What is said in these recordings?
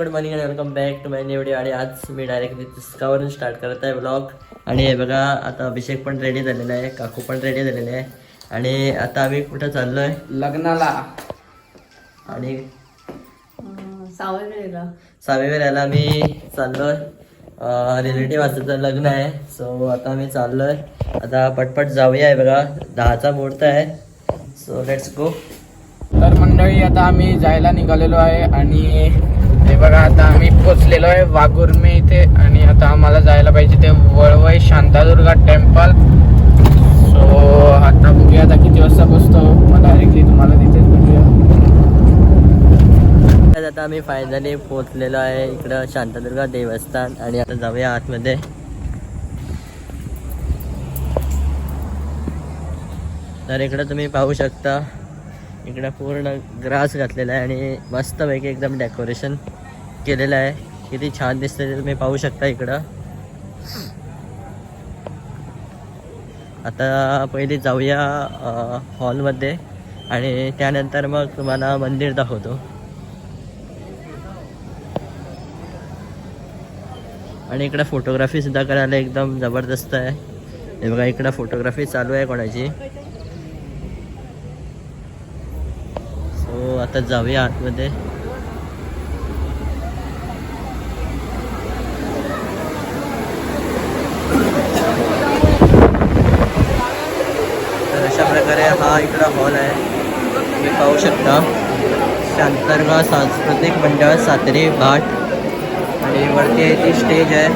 Good morning आणि welcome back to my new video आणि आज मी डायरेक्टली तिसकावरून स्टार्ट करत आहे ब्लॉग आणि हे बघा आता अभिषेक पण रेडी झालेला आहे. काकू पण रेडी झालेले आहे. आणि आता आम्ही कुठं चाललो आहे लग्नाला. आणि सावळवेला सावेवेऱ्याला आम्ही चाललो आहे रिलेटिव्ह असं लग्न आहे. सो आता आम्ही चाललो आहे आता पटपट जाऊया आहे बघा. दहाचा मुहूर्त आहे. सो लेट्स गो तर मंडळी आता आम्ही जायला निघालेलो आहे. आणि हे बघा आता आम्ही पोचलेलो आहे वाघुर्मे इथे आणि आता आम्हाला जायला पाहिजे ते वळवई शांतादुर्गा टेम्पल. सो आता बघूया आता किती वाजता पोचतो. मग डायरेक्टली तुम्हाला तिथेच बघूया आता आम्ही फायनली पोचलेलो आहे इकडं शांतादुर्गा देवस्थान आणि आता जाऊया आतमध्ये. तर इकडं तुम्ही पाहू शकता इकडं पूर्ण ग्रास घातलेला आहे आणि मस्तपैकी एकदम डेकोरेशन केलेलं आहे. किती छान दिसतं ते तुम्ही पाहू शकता इकडं. आता पहिली जाऊया हॉलमध्ये आणि त्यानंतर मग तुम्हाला मंदिर दाखवतो. आणि इकडं फोटोग्राफी सुद्धा करायला एकदम जबरदस्त आहे. हे बघा इकडं फोटोग्राफी चालू आहे कोणाची सो आता जाऊया आतमध्ये. तर अशा प्रकारे हा इकडा हॉल आहे. तुम्ही पाहू शकता. शांतरगाव सांस्कृतिक मंडळ सातरी भाट आणि वरती आहे ती स्टेज आहे.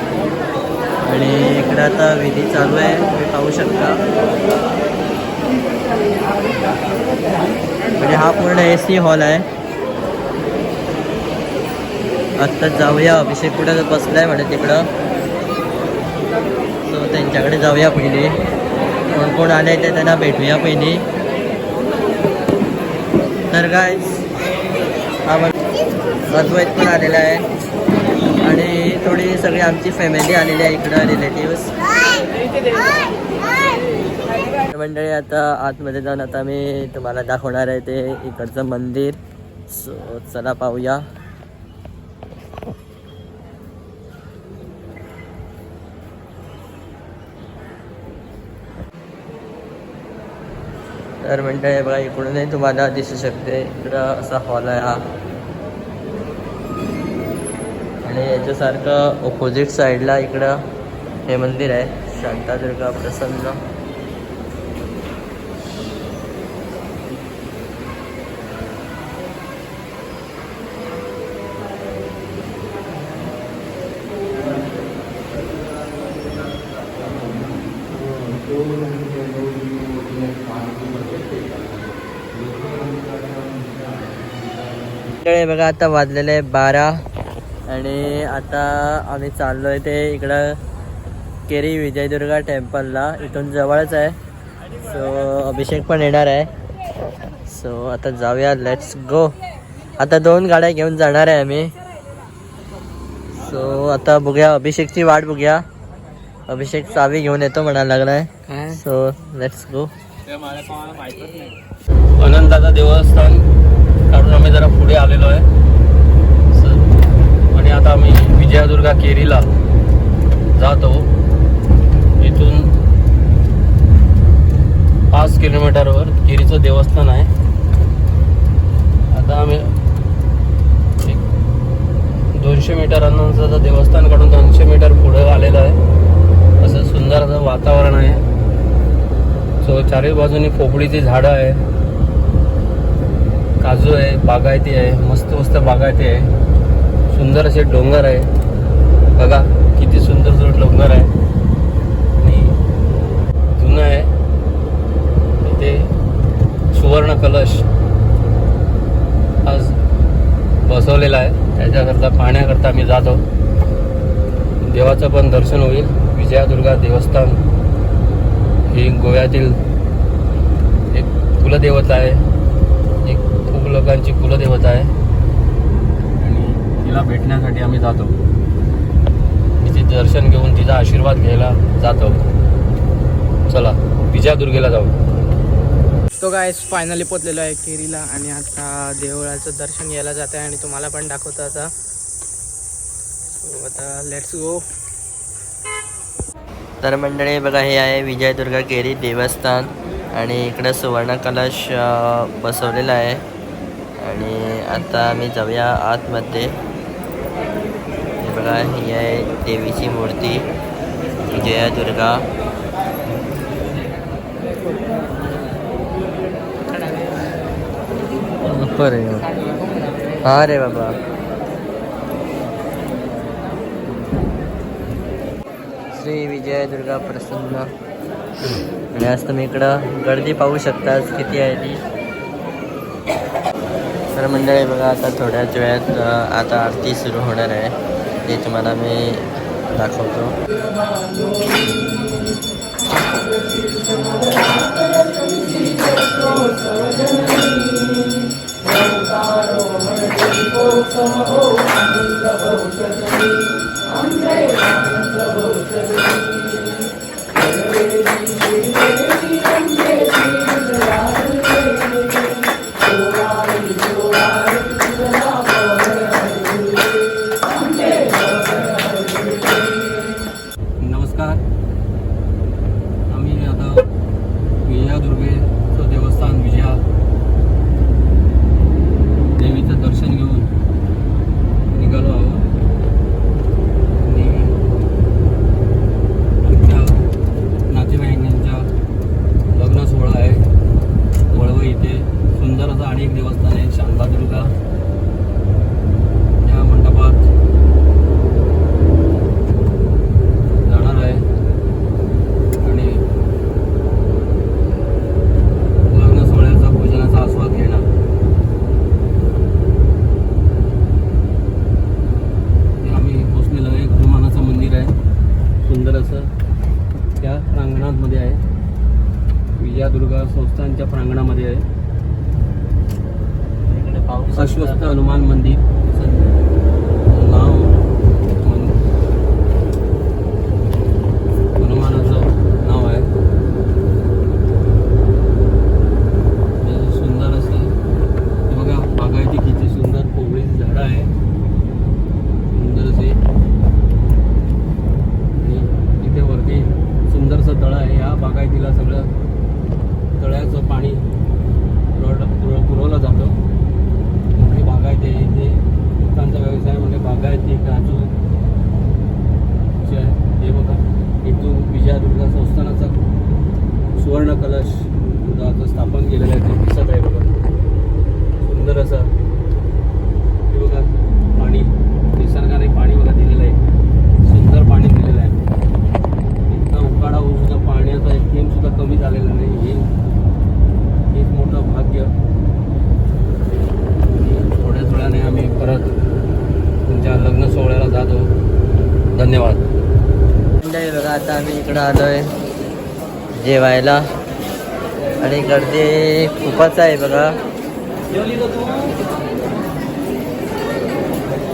आणि इकडं आता विधी चालू आहे. तुम्ही पाहू शकता. म्हणजे हा पूर्ण ए सी हॉल आहे. आत्ताच जाऊया. अभिषेक कुठं बसलाय म्हणे तिकडं? सो त्यांच्याकडे जाऊया पहिले. कोण कोण आले ते त्यांना भेटूया पहिली. तर काय हा अद्वैत पण आलेला आहे. आणि थोडी सगळी आमची फॅमिली आलेली आहे इकडं रिलेटिव्ह मंडळी आता आतमध्ये जाऊन आता मी तुम्हाला दाखवणार आहे ते इकडचं मंदिर. सो चला पाहूया. तर मंडळी बघा इकडूनही तुम्हाला दिसू शकते. इकडं असा हॉल आहे हा. आणि याच्यासारखं ऑपोजिट साईडला इकडं हे मंदिर आहे. शांतादुर्गा प्रसन्न. इकडे बघा आता वाजलेले आहे बारा आणि आता आम्ही चाललो आहे ते इकडं केरी विजयदुर्गा टेम्पलला. इथून जवळच आहे. सो अभिषेक पण येणार आहे. सो आता जाऊया. लेट्स गो आता दोन गाड्या घेऊन जाणार आहे आम्ही. सो आता बघूया. अभिषेकची वाट बघूया. अभिषेक चावी घेऊन येतो म्हणायला लागलाय. सो लेट्स गो अनंताचं देवस्थान काढून आम्ही जरा पुढे आलेलो आहे. स- आणि आता आम्ही विजयादुर्गा केरीला जातो. इथून पाच किलोमीटरवर केरीचं देवस्थान आहे. आता आम्ही एक दोनशे मीटर अनंताचं देवस्थान काढून दोनशे मीटर पुढे आलेलं आहे. असं सुंदर असं वातावरण आहे. सो चारही बाजूनी पोपळीची झाडं आहे. काजू आहे बागायती आहे मस्त मस्त बागायती आहे. सुंदर असे डोंगर आहे. बघा किती सुंदर सुंदर डोंगर आहे. आणि जुनं आहे. इथे सुवर्ण कलश आज बसवलेला आहे. त्याच्याकरता पाहण्याकरता आम्ही जातो. देवाचं पण दर्शन होईल. विजयादुर्गा देवस्थान हे गोव्यातील एक कुलदेवता आहे. एक खूप लोकांची कुलदेवता आहे. आणि तिला भेटण्यासाठी आम्ही जातो. तिचे दर्शन घेऊन तिचा आशीर्वाद घ्यायला जातो. चला विजयादुर्गेला जाऊ. तो काय फायनली पोचलेलो आहे केरीला आणि आता देवळाचं दर्शन घ्यायला जात आहे आणि तुम्हाला पण दाखवतो आता. आता लेट्स गो तर मंडळी बघा हे आहे विजयदुर्गा केरी देवस्थान आणि इकडं सुवर्ण कलश बसवलेला आहे. आणि आता आम्ही जाऊया आतमध्ये. हे बघा ही आहे देवीची मूर्ती विजयादुर्गा. हा रे बाबा. श्री विजय दुर्गा प्रसन्न. आणि आज तुम्ही इकडं गर्दी पाहू शकता किती आहे ती. तर मंडळी बघा आता थोड्याच वेळात आता आरती सुरू होणार आहे. ते तुम्हाला मी दाखवतो. त्या प्रांगणामध्ये आहे. विजयादुर्गा संस्थानच्या प्रांगणामध्ये आहे. अश्वस्थ हनुमान मंदिर असं नाव मन- हनुमानाचं नाव आहे हे सुंदर असं हे बघा बागायती किती सुंदर कोवळीची झाडं आहे सुंदर असे आणि इथे वरती सुंदरसं तळं आहे या बागायतीला सगळं तळ्याचं पाणी पुरवठा पुरव पुरवलं जातं मोठी बागायती आहे इथे त्यांचा व्यवसाय म्हणजे बागायती काजू चे हे बघा इथून विजयादुर्गा संस्थानाचा सुवर्ण कलश आता स्थापन केलेलं आहे ते दिसत आहे बघा सुंदर असं हे बघा पाणी निसर्गाने पाणी बघा दिलेलं आहे सुंदर पाणी दिलेलं आहे इतका उकाडा होऊन सुद्धा पाण्याचा एक थेंब सुद्धा कमी झालेला नाही हे एक मोठं भाग्य आणि थोड्याच वेळाने आम्ही परत तुमच्या लग्न सोहळ्याला जातो धन्यवाद मंडळी बघा आता आम्ही इकडं आलोय जेवायला. आणि गर्दी खूपच आहे बघा.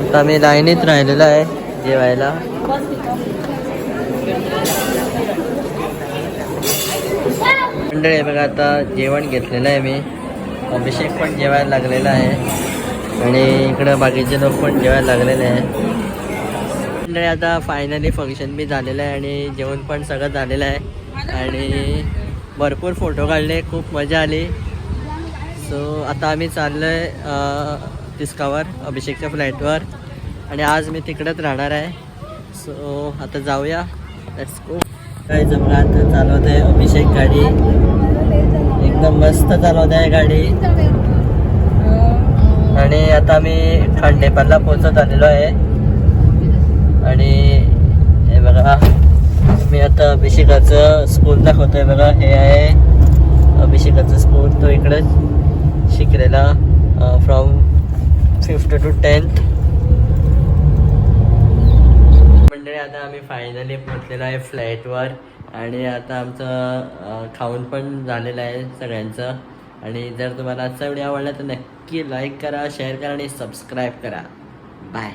आता आम्ही लाईनीत राहिलेलो आहे जेवायला. मंडळी बघा आता जेवण घेतलेलं आहे मी. अभिषेक पण जेवायला लागलेला आहे. आणि इकडं बाकीचे लोक पण जेवायला लागलेले आहे. मंडळी आता फायनली फंक्शन बी झालेलं आहे आणि जेवण पण सगळं झालेलं आहे. आणि भरपूर फोटो काढले खूप मजा आली. सो आता आम्ही चाललो आहे तिस्कावर अभिषेकच्या फ्लॅटवर आणि आज मी तिकडेच राहणार आहे. सो आता जाऊया. लेट्स गो काय जमलं आता चालवत आहे अभिषेक गाडी. एकदम मस्त चालवत आहे गाडी. आणि आता आम्ही खांडेपारला पोहोचत आलेलो आहे. आणि हे बघा मी आता अभिषेकाचं स्पून दाखवतोय बघा. हे आहे अभिषेकाचं स्पून तो इकडे शिकलेला फ्रॉम फिफ्थ टू टेन्थ मंडळी आता आम्ही फायनली पोचलेलो आहे फ्लॅटवर आणि आता आमचं खाऊन पण झालेलं आहे सगळ्यांचं. आणि जर तुम्हाला आजचा व्हिडिओ आवडला तर नक्की लाईक करा शेअर करा आणि सबस्क्राईब करा. बाय